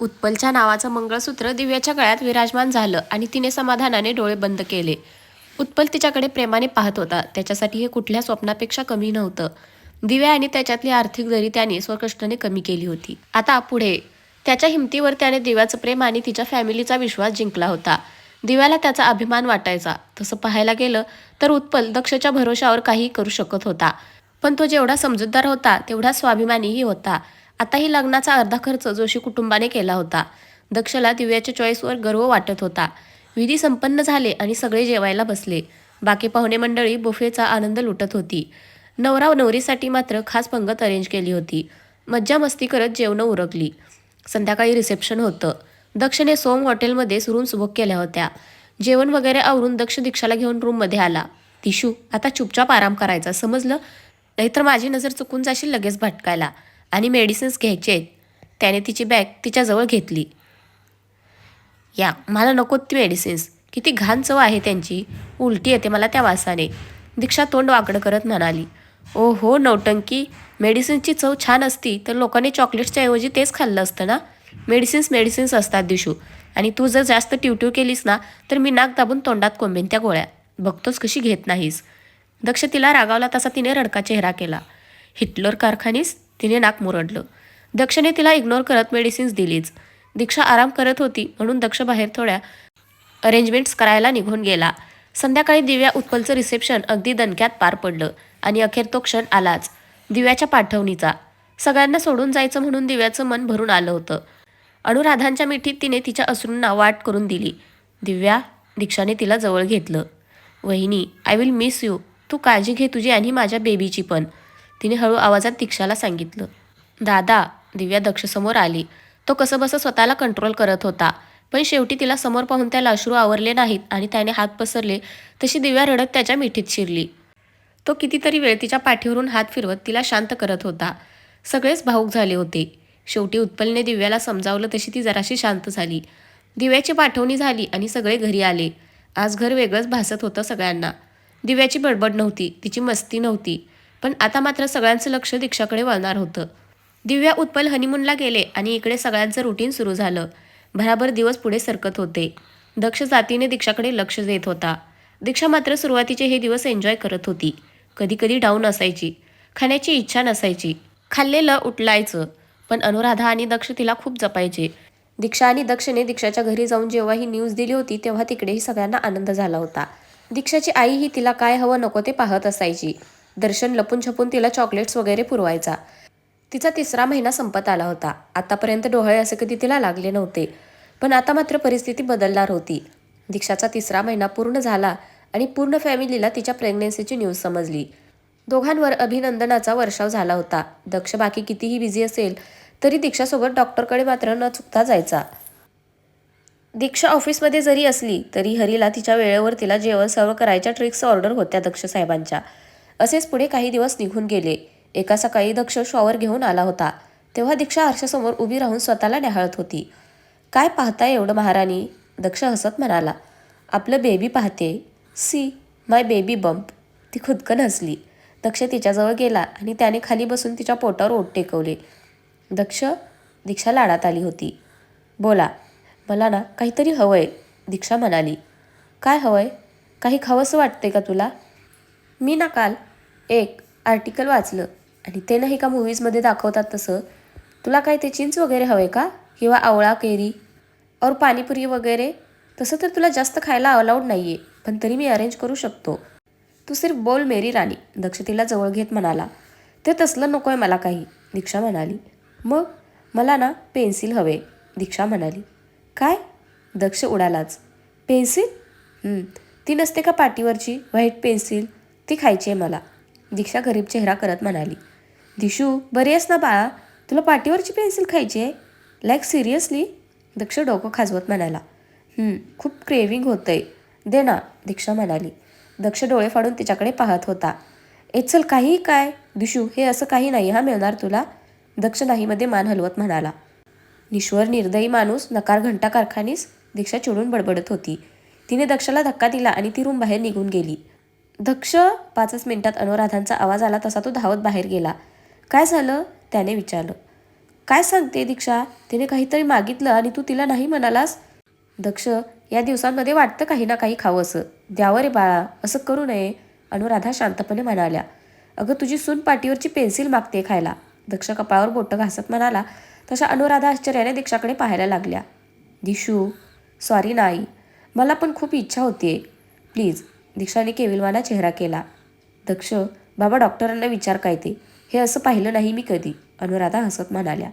उत्पलच्या नावाचं मंगळसूत्र दिव्याच्या गळ्यात विराजमान झालं आणि तिने समाधानाने डोळे बंद केले. उत्पल तिच्याकडे प्रेमाने पाहत होता. त्याच्यासाठी हे कुठल्या स्वप्नापेक्षा कमी नव्हतं. दिव्या आणि त्याच्यातली आर्थिक जरी त्याने स्वकष्टाने कमी केली होती. आता पुढे. त्याच्या हिमतीवर त्याने दिव्याचं प्रेम आणि तिच्या फॅमिलीचा विश्वास जिंकला होता. दिव्याला त्याचा अभिमान वाटायचा. तसं पाहायला गेलं तर उत्पल दक्षच्या भरोशावर काही करू शकत होता. पण तो जेवढा समजूतदार होता तेवढा स्वाभिमानीही होता. आताही लग्नाचा अर्धा खर्च जोशी कुटुंबाने केला होता. दक्षला दिव्याच्या चॉईसवर गर्व वाटत होता. विधी संपन्न झाले आणि सगळे जेवायला बसले. बाकी पाहुणे मंडळी बुफेचा आनंद लुटत होती. नवरा नवरीसाठी मात्र खास पंगत अरेंज केली होती. मज्जा मस्ती करत जेवणं उरकली. संध्याकाळी रिसेप्शन होतं. दक्षने सोम हॉटेलमध्ये सुरून सुबक केल्या होत्या. जेवण वगैरे आवरून दक्ष दीक्षाला घेऊन रूममध्ये आला. तिशू आता चुपचाप आराम करायचा समजलं? नाहीतर माझी नजर चुकून जाशील लगेच भटकायला. आणि मेडिसिन्स घ्यायचे आहेत. त्याने तिची बॅग तिच्याजवळ घेतली. या मला नको ती मेडिसिन्स. किती घाण चव आहे त्यांची. उलटी येते मला त्या वासाने दीक्षा तोंड वाकडं करत म्हणाली ओ हो नौटंकी मेडिसिन्सची चव छान असती तर लोकांनी चॉकलेट्सच्या ऐवजी तेच खाल्लं असतं ना? मेडिसिन्स मेडिसिन्स असतात दिशू. आणि तू जर जास्त ट्यूट्यू केलीस ना तर मी नाक दाबून तोंडात कोंबेन त्या गोळ्या. बघतोच कशी घेत नाहीस. दक्ष तिला रागावला तसा तिने रडका चेहरा केला. हिटलर कारखानीस तिने नाक मुरडलं. दक्षने तिला इग्नोर करत मेडिसिन्स दिलीच. दीक्षा आराम करत होती म्हणून दक्ष बाहेर थोड्या अरेंजमेंट्स करायला निघून गेला. संध्याकाळी दिव्या उत्पलचं रिसेप्शन अगदी दणक्यात पार पडलं आणि अखेर तो क्षण आलाच दिव्याच्या पाठवणीचा. सगळ्यांना सोडून जायचं म्हणून दिव्याचं मन भरून आलं होतं. अनुराधांच्या मिठीत तिने तिच्या असूंना वाट करून दिली. दिव्या दीक्षाने तिला जवळ घेतलं. वहिनी आय विल मिस यू तू काळजी घे तुझी आणि माझ्या बेबीची पण. तिने हळू आवाजात दीक्षाला सांगितलं दादा दिव्या दक्षसमोर आली. तो कसंबसं स्वतःला कंट्रोल करत होता. पण शेवटी तिला समोर पाहून त्याला अश्रू आवरले नाहीत आणि त्याने हात पसरले तशी दिव्या रडत त्याच्या मिठीत शिरली. तो कितीतरी वेळ तिच्या पाठीवरून हात फिरवत तिला शांत करत होता. सगळेच भाऊक झाले होते. शेवटी उत्पलने दिव्याला समजावलं तशी ती जराशी शांत झाली. दिव्याची पाठवणी झाली आणि सगळे घरी आले. आज घर वेगळंच भासत होतं सगळ्यांना. दिव्याची बडबड नव्हती. तिची मस्ती नव्हती. पण आता मात्र सगळ्यांचं लक्ष दीक्षाकडे वळणार होतं. दिव्या उत्पल हनीमूनला गेले आणि इकडे सगळ्यांचं रुटीन सुरू झालं. भराभर दिवस पुढे सरकत होते. दक्ष जातीने दीक्षाकडे लक्ष देत होता. दीक्षा मात्र सुरुवातीचे हे दिवस एन्जॉय करत होती. कधी कधी डाऊन असायची. खाण्याची इच्छा नसायची. खाल्लेलं उठलायचं. पण अनुराधा आणि दक्ष तिला खूप जपायचे. दीक्षा आणि दक्षने दीक्षाच्या घरी जाऊन जेव्हा ही न्यूज दिली होती तेव्हा तिकडेही सगळ्यांना आनंद झाला होता. दीक्षाची आई ही तिला काय हवं नको ते पाहत असायची. दर्शन लपून छपून तिला चॉकलेट्स वगैरे पुरवायचा. तिचा तिसरा महिना संपत आला होता. आतापर्यंत डोळे असे कधी तिला लागले नव्हते. पण आता मात्र परिस्थिती बदलणार होती. दीक्षाचा तिसरा महिना पूर्ण झाला आणि पूर्ण फॅमिलीला तिच्या प्रेग्नेन्सीची न्यूज समजली. दोघांवर अभिनंदनाचा वर्षाव झाला होता. दक्ष बाकी कितीही बिझी असेल तरी दीक्षासोबत डॉक्टरकडे मात्र न चुकता जायचा. दीक्षा ऑफिसमध्ये जरी असली तरी हरीला तिच्या वेळेवर तिला जेवण सर्व करायच्या ट्रिक्स ऑर्डर होत्या दक्ष साहेबांच्या. असेच पुढे काही दिवस निघून गेले. एका सकाळी दक्ष शॉवर घेऊन आला होता. तेव्हा दीक्षा आरशासमोर उभी राहून स्वतःला न्याहाळत होती. काय पाहताय एवढं महाराणी? दक्ष हसत म्हणाला. आपलं बेबी पाहते. सी माय बेबी बम्प ती खुदकन हसली. दक्ष तिच्याजवळ गेला आणि त्याने खाली बसून तिच्या पोटावर ओट टेकवले. दक्ष दीक्षा लाडात आली होती. बोला. मला ना काहीतरी हवं आहे दीक्षा म्हणाली. काय हवं आहे काही खावंसं वाटते का तुला? मी ना काल एक आर्टिकल वाचलं आणि ते नाही का मूवीजमध्ये दाखवतात तसं. तुला काय ते चिंच वगैरे हवे का? किंवा आवळा केरी और पाणीपुरी वगैरे? तसं तर तुला जास्त खायला अलाउड नाही आहे पण तरी मी अरेंज करू शकतो. तू सिर्फ बोल मेरी राणी दक्षतेला जवळ घेत म्हणाला. ते तसलं नको आहे मला काही दीक्षा म्हणाली. मग? मला ना पेन्सिल हवे दीक्षा म्हणाली. काय? दक्ष उडालाच. पेन्सिल? ती नसते का पाटीवरची व्हाईट पेन्सिल? ती खायची आहे मला. दीक्षा गरीब चेहरा करत म्हणाली. दिशू बरी आहेस ना बाळा? तुला पाठीवरची पेन्सिल खायची आहे? लाईक सिरियसली दक्ष डोकं खाजवत म्हणाला. खूप क्रेविंग होतंय. दे ना दीक्षा म्हणाली. दक्ष डोळे फाडून तिच्याकडे पाहत होता. एचल चल काही काय? दिशू हे असं काही नाही हा मिळणार तुला? दक्ष नाहीमध्ये मान हलवत म्हणाला. निश्वर निर्दयी माणूस नकार घंटा कारखानीस? दीक्षा चिडून बडबडत होती. तिने दक्षला धक्का दिला आणि ती रूम बाहेर निघून गेली. दक्ष पाचच मिनिटात अनुराधांचा आवाज आला तसा तो धावत बाहेर गेला. काय झालं? त्याने विचारलं. काय सांगते दीक्षा? तिने काहीतरी मागितलं आणि तू तिला नाही म्हणालास? दक्ष या दिवसांमध्ये वाटतं काही ना काही खावं असं द्यावं रे बाळा असं करू नये अनुराधा शांतपणे म्हणाल्या. अगं तुझी सून पाठीवरची पेन्सिल मागते खायला. दक्ष कपाळावर बोटं घासत म्हणाला. तशा अनुराधा आश्चर्याने दीक्षाकडे पाहायला लागल्या. दिशू सॉरी नाही. मला पण खूप इच्छा होतीये. प्लीज दीक्षाने केविलवाना चेहरा केला. दक्ष बाबा डॉक्टरांना विचार काय ते? हे असं पाहिलं नाही मी कधी अनुराधा हसत म्हणाल्या.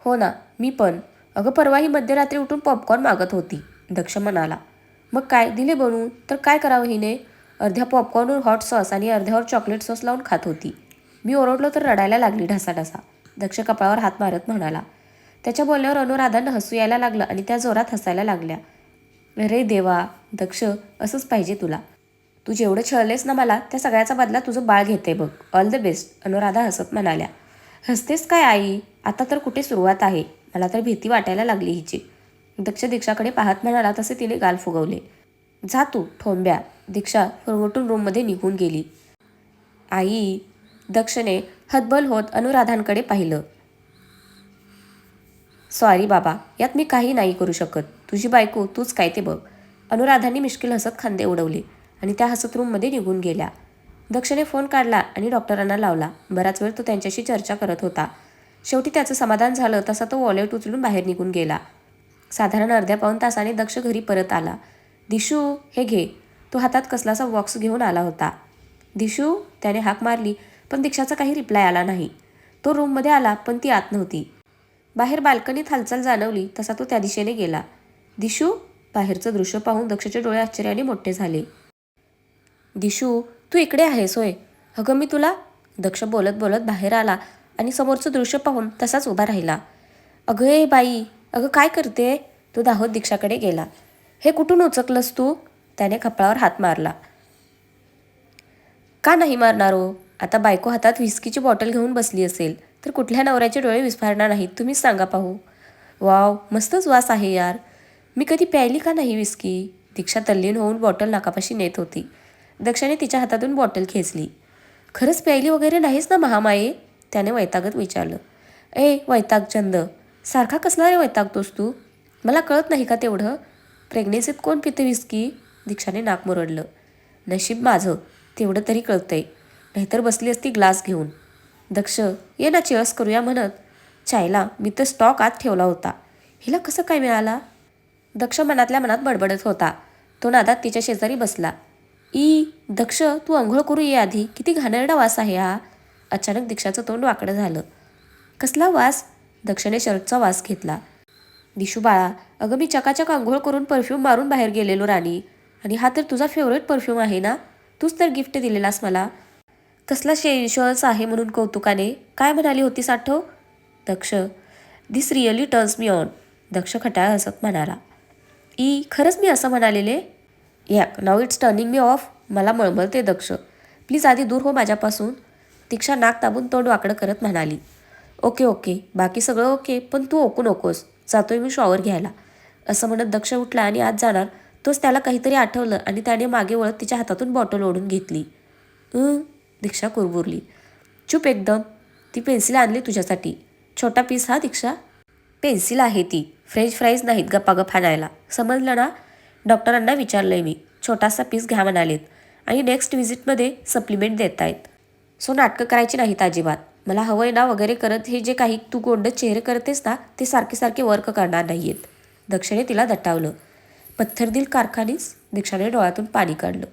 हो ना मी पण. अगं परवा ही मध्यरात्री उठून पॉपकॉर्न मागत होती दक्ष म्हणाला. मग काय? दिले बनवून? तर काय करावं हिने? अर्ध्या पॉपकॉर्नवर हॉट सॉस आणि अर्ध्यावर चॉकलेट सॉस लावून खात होती. मी ओरडलो तर रडायला लागली ढसाढसा. दक्ष कपाळावर हात मारत म्हणाला. त्याच्या बोलण्यावर अनुराधांना हसू यायला लागलं आणि त्या जोरात हसायला लागल्या. अरे देवा दक्ष असंच पाहिजे तुला. तू जेवढं छळलेस ना मला त्या सगळ्याचा बदला तुझं बाळ घेते बघ. ऑल द बेस्ट अनुराधा हसत म्हणाल्या. हसतेस काय आई? आता तर कुठे सुरुवात आहे? मला तर भीती वाटायला लागली हिची. दक्ष दीक्षाकडे पाहत म्हणाला तसे तिने गाल फुगवले. जा तू ठोंब्या. दीक्षा फुरवटून रूममध्ये निघून गेली. आई दक्षने हतबल होत अनुराधांकडे पाहिलं. सॉरी बाबा. यात मी काही नाही करू शकत. तुझी बायको तूच काय ते बघ. अनुराधांनी मिश्किल हसत खांदे उडवले आणि त्या हसत रूममध्ये निघून गेल्या. दक्षने फोन काढला आणि डॉक्टरांना लावला. बराच वेळ तो त्यांच्याशी चर्चा करत होता. शेवटी त्याचं समाधान झालं तसा तो वॉलेट उचलून बाहेर निघून गेला. साधारण अर्ध्या पाऊन तासाने दक्ष घरी परत आला. दिशू हे घे. तो हातात कसलासा बॉक्स घेऊन आला होता. दिशू त्याने हाक मारली पण दीक्षाचा काही रिप्लाय आला नाही. तो रूममध्ये आला पण ती आत नव्हती. बाहेर बाल्कनीत हालचाल जाणवली तसा तो त्या दिशेने गेला. दिशू बाहेरचं दृश्य पाहून दक्षचे डोळे आश्चर्याने मोठे झाले. दिशू तू इकडे आहेस होय. अगं मी तुला दक्ष बोलत बोलत बाहेर आला आणि समोरचं दृश्य पाहून तसाच उभा राहिला. अगं ए बाई अगं काय करते? तो दाहोद दीक्षाकडे गेला. हे कुठून उचकलंस तू? त्याने खपळावर हात मारला. का नाही मारणार हो? आता बायको हातात व्हिस्कीची बॉटल घेऊन बसली असेल. तर कुठल्या नवऱ्याचे डोळे विस्फारणार नाहीत? तुम्हीच सांगा पाहू. वाव मस्तच वास आहे यार. मी कधी प्यायली का नाही विस्की? दीक्षा तल्लीन होऊन बॉटल नाकापाशी नेत होती. दक्षाने तिच्या हातातून बॉटल खेचली. खरंच प्यायली वगैरे नाहीस ना महामाये? त्याने वैतागत विचारलं. ए वैतागचंद सारखा कसला रे वैतागतोस तू? मला कळत नाही का तेवढं? प्रेग्नेसीत कोण पिते विस्की? दीक्षाने नाक मुरडलं. नशीब माझं. तेवढं तरी कळतंय. नाहीतर बसली असती ग्लास घेऊन. दक्ष ये ना चिअर्स करूया म्हणत चायला मी तर स्टॉक आत ठेवला होता. हिला कसं काय मिळाला? दक्ष मनातल्या मनात बडबडत होता. तो नादात तिच्या शेजारी बसला. ई दक्ष तू आंघोळ करू ये आधी. किती घाणेरडा वास आहे हा. अचानक दीक्षाचं तोंड वाकडं झालं. कसला वास? दक्षने शर्टचा वास घेतला. दिशू बाळा अगं मी चकाचक आंघोळ करून परफ्यूम मारून बाहेर गेलेलो राणी. आणि हा तर तुझा फेवरेट परफ्यूम आहे ना? तूच तर गिफ्ट दिलेलास मला. कसला शे इन्शुरन्स आहे म्हणून कौतुकाने काय म्हणाली होतीस आठव Daksh. This really turns me on Daksh खटाळ हसत म्हणाला. ई खरंच मी असं म्हणालेले? या नाव इट्स टर्निंग मी ऑफ मला मळमळते दक्ष. प्लीज आधी दूर हो माझ्यापासून. दीक्षा नाक दाबून तोंड वाकडं करत म्हणाली. Okay okay. बाकी सगळं ओके पण तू ओकू नकोस. जातोय मी शॉवर घ्यायला. असं म्हणत दक्ष उठला आणि आत जाणार. तोच त्याला काहीतरी आठवलं आणि त्याने मागे वळत तिच्या हातातून बॉटल ओढून घेतली. दीक्षा कुरबुरली. चूप एकदम. ती पेन्सिल आणली तुझ्यासाठी. छोटा पीस हा दीक्षा? पेन्सिल आहे ती. फ्रेंच फ्राईज नाहीत गप्पागप आणायला. समजलं ना? डॉक्टरांना विचारलंय मी. छोटासा पीस घ्या म्हणालेत. आणि नेक्स्ट व्हिजिटमध्ये सप्लिमेंट देत आहेत सो नाटकं करायची नाहीत अजिबात. मला हवंय ना वगैरे करत हे जे काही तू गोंड चेहरे करतेस ना ते सारखे सारखे वर्क करणार नाही आहेत दक्षिणे तिला दटावलं. पत्थरदिल कारखानीस दीक्षाने डोळ्यातून पाणी काढलं.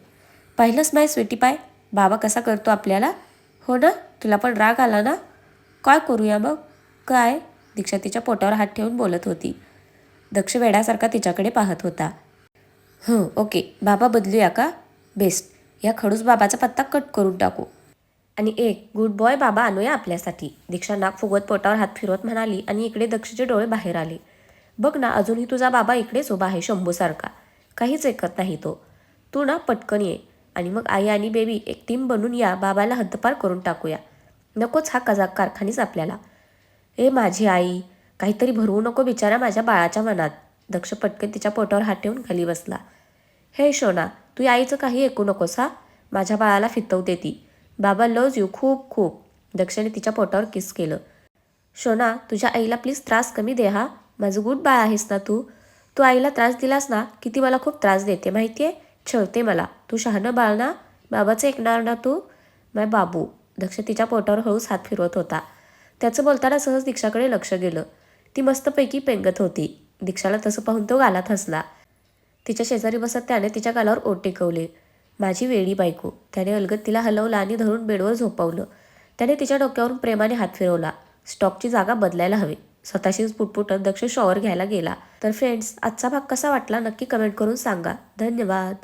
पाहिलंच नाही स्वेटी पाय बाबा कसा करतो आपल्याला? हो ना? तुला पण राग आला ना? काय करूया मग? काय? दीक्षा तिच्या पोटावर हात ठेवून बोलत होती. दक्ष वेड्यासारखा तिच्याकडे पाहत होता. हं ओके. बाबा बदलूया का? बेस्ट. या खडूस बाबाचा पत्ता कट करून टाकू. आणि एक गुड बॉय बाबा आणूया आपल्यासाठी. दीक्षा नाक फुगवत पोटावर हात फिरवत म्हणाली आणि इकडे दक्षचे डोळे बाहेर आले. बघ ना अजूनही तुझा बाबा इकडेच उभा आहे शंभूसारखा. काहीच ऐकत नाही तो. तू ना पटकन ये. आणि मग आई आणि बेबी एक टीम बनून या बाबाला हद्दपार करून टाकूया. नकोच हा कजाक कारखानीच आपल्याला. ए माझी आई काहीतरी भरवू नको बिचारा माझ्या बाळाच्या मनात. दक्ष पटकन तिच्या पोटावर हात ठेवून खाली बसला. हे शोना तू आईचं काही ऐकू नकोस हा? माझ्या बाळाला फितवते ती बाबा लव्ज यू खूप खूप. दक्षने तिच्या पोटावर किस केलं. शोना तुझ्या आईला प्लीज त्रास कमी दे हा? माझं गुड बाळ आहेस ना तू? तू आईला त्रास दिलास ना की ती मला खूप त्रास देते माहिती आहे छळते मला. तू शहाणं बाळ ना. बाबाचं ऐकणार ना तू? माय बाबू. दक्ष तिच्या पोटावर हळूच हात फिरवत होता. त्याचं बोलताना सहज दीक्षाकडे लक्ष गेलं. ती मस्तपैकी पेंगत होती. दीक्षाला तसं पाहून तो गालात हसला. तिच्या शेजारी बसत त्याने तिच्या गालावर ओट टेकवले. माझी वेडी बायको. त्याने अलगत तिला हलवलं आणि धरून बेडवर झोपवलं. त्याने तिच्या डोक्यावरून प्रेमाने हात फिरवला. स्टॉकची जागा बदलायला हवी. स्वतःशीच पुटपुटत दक्ष शॉवर घ्यायला गेला. तर फ्रेंड्स आजचा भाग कसा वाटला नक्की कमेंट करून सांगा. धन्यवाद.